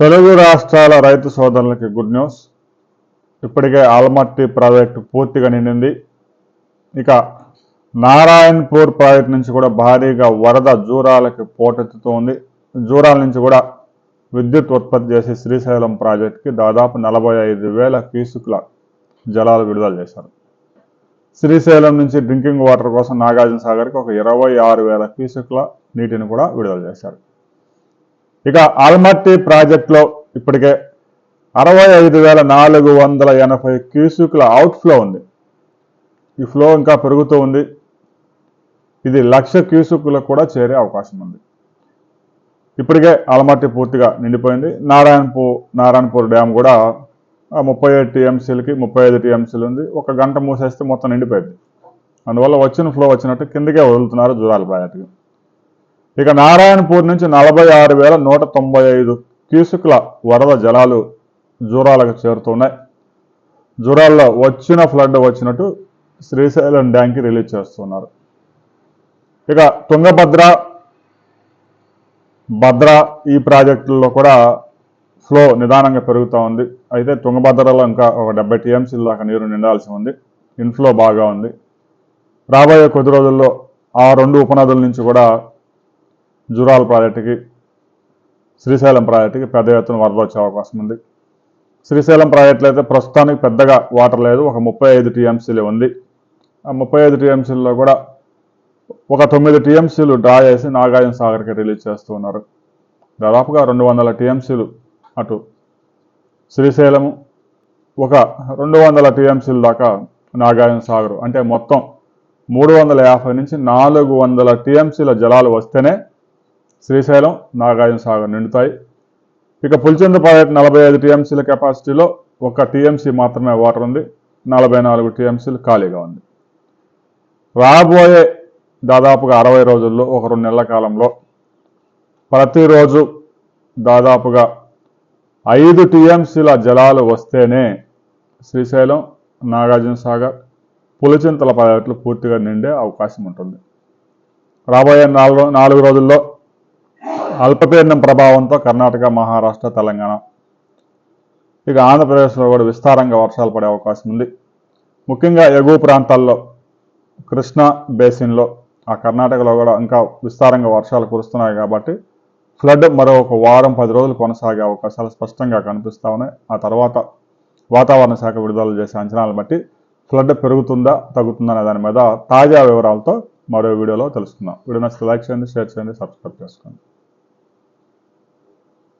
తెలుగు రాష్ట్రాల రైతు సోదరులకి గుడ్ న్యూస్. ఇప్పటికే ఆల్మట్టి ప్రాజెక్టు పూర్తిగా నిండింది. ఇక నారాయణపూర్ ప్రాజెక్టు నుంచి కూడా భారీగా వరద జూరాలకి పోటెత్తుతూ ఉంది. జూరాల నుంచి కూడా విద్యుత్ ఉత్పత్తి చేసే శ్రీశైలం ప్రాజెక్టుకి దాదాపు నలభై ఐదు వేల క్యూసుకుల జలాలు విడుదల చేశారు. శ్రీశైలం నుంచి డ్రింకింగ్ వాటర్ కోసం నాగార్జున సాగర్కి ఒక ఇరవై ఆరు వేల క్యూసెక్ల నీటిని కూడా విడుదల చేశారు. ఇక ఆల్మట్టి ప్రాజెక్టులో ఇప్పటికే అరవై ఐదు వేల నాలుగు వందల ఎనభై క్యూసెక్ల అవుట్ఫ్లో ఉంది. ఈ ఫ్లో ఇంకా పెరుగుతూ ఉంది. ఇది లక్ష క్యూసుకులకు కూడా చేరే అవకాశం ఉంది. ఇప్పటికే ఆల్మట్టి పూర్తిగా నిండిపోయింది. నారాయణపూర్ నారాయణపూర్ డ్యామ్ కూడా ముప్పై ఏడు టీఎంసీలకి ముప్పై ఐదు టీఎంసీలు ఉంది. ఒక గంట మూసేస్తే మొత్తం నిండిపోయింది. అందువల్ల వచ్చిన ఫ్లో వచ్చినట్టు కిందకే వదులుతున్నారు జూరాల ప్రాజెక్టుకి. ఇక నారాయణపూర్ నుంచి నలభై ఆరు వేల నూట తొంభై ఐదు క్యూసుకుల వరద జలాలు జూరాలకు చేరుతున్నాయి. జూరాల్లో వచ్చిన ఫ్లడ్ వచ్చినట్టు శ్రీశైలం డ్యాంకి రిలీజ్ చేస్తున్నారు. ఇక తుంగభద్ర భద్ర ఈ ప్రాజెక్టుల్లో కూడా ఫ్లో నిదానంగా పెరుగుతూ ఉంది. అయితే తుంగభద్రలో ఇంకా ఒక డెబ్బై టీఎంసీల దాకా నీరు నిండాల్సి ఉంది. ఇన్ఫ్లో బాగా ఉంది. రాబోయే కొద్ది రోజుల్లో ఆ రెండు ఉపనదుల నుంచి కూడా జూరాల ప్రాజెక్టుకి శ్రీశైలం ప్రాజెక్టుకి పెద్ద ఎత్తున వరద వచ్చే అవకాశం ఉంది. శ్రీశైలం ప్రాజెక్టులో అయితే ప్రస్తుతానికి పెద్దగా వాటర్ లేదు. ఒక ముప్పై ఐదు టీఎంసీలే ఉంది. ఆ ముప్పై ఐదు టీఎంసీల్లో కూడా ఒక తొమ్మిది టీఎంసీలు డ్రా చేసి నాగార్జున సాగర్కి రిలీజ్ చేస్తూ ఉన్నారు. దాదాపుగా రెండు వందల టీఎంసీలు అటు శ్రీశైలము ఒక రెండు వందల టీఎంసీల దాకా నాగార్జున సాగర్ అంటే మొత్తం మూడు వందల యాభై నుంచి నాలుగు వందల టీఎంసీల జలాలు వస్తేనే శ్రీశైలం నాగార్జున సాగర్ నిండుతాయి. ఇక పులిచెంద ప్రాజెక్టు నలభై ఐదు టీఎంసీల కెపాసిటీలో ఒక టీఎంసీ మాత్రమే వాటర్ ఉంది. నలభై నాలుగు టీఎంసీలు ఖాళీగా ఉంది. రాబోయే దాదాపుగా అరవై రోజుల్లో ఒక రెండు నెలల కాలంలో ప్రతిరోజు దాదాపుగా ఐదు టీఎంసీల జలాలు వస్తేనే శ్రీశైలం నాగార్జున సాగర్ పులిచింతల ప్రాజెక్టులు పూర్తిగా నిండే అవకాశం ఉంటుంది. రాబోయే నాలుగు నాలుగు రోజుల్లో అల్పపీడనం ప్రభావంతో కర్ణాటక మహారాష్ట్ర తెలంగాణ. ఇక ఆంధ్రప్రదేశ్లో కూడా విస్తారంగా వర్షాలు పడే అవకాశం ఉంది. ముఖ్యంగా ఎగువ ప్రాంతాల్లో కృష్ణా బేసిన్లో ఆ కర్ణాటకలో కూడా ఇంకా విస్తారంగా వర్షాలు కురుస్తున్నాయి కాబట్టి ఫ్లడ్ మరో ఒక వారం పది రోజులు కొనసాగే అవకాశాలు స్పష్టంగా కనిపిస్తా ఉన్నాయి. ఆ తర్వాత వాతావరణ శాఖ విడుదల చేసే అంచనాలను బట్టి ఫ్లడ్ పెరుగుతుందా తగ్గుతుందా అనే దాని మీద తాజా వివరాలతో మరో వీడియోలో తెలుసుకుందాం. వీడియో నచ్చితే లైక్ చేయండి షేర్ చేయండి సబ్స్క్రైబ్ చేసుకోండి.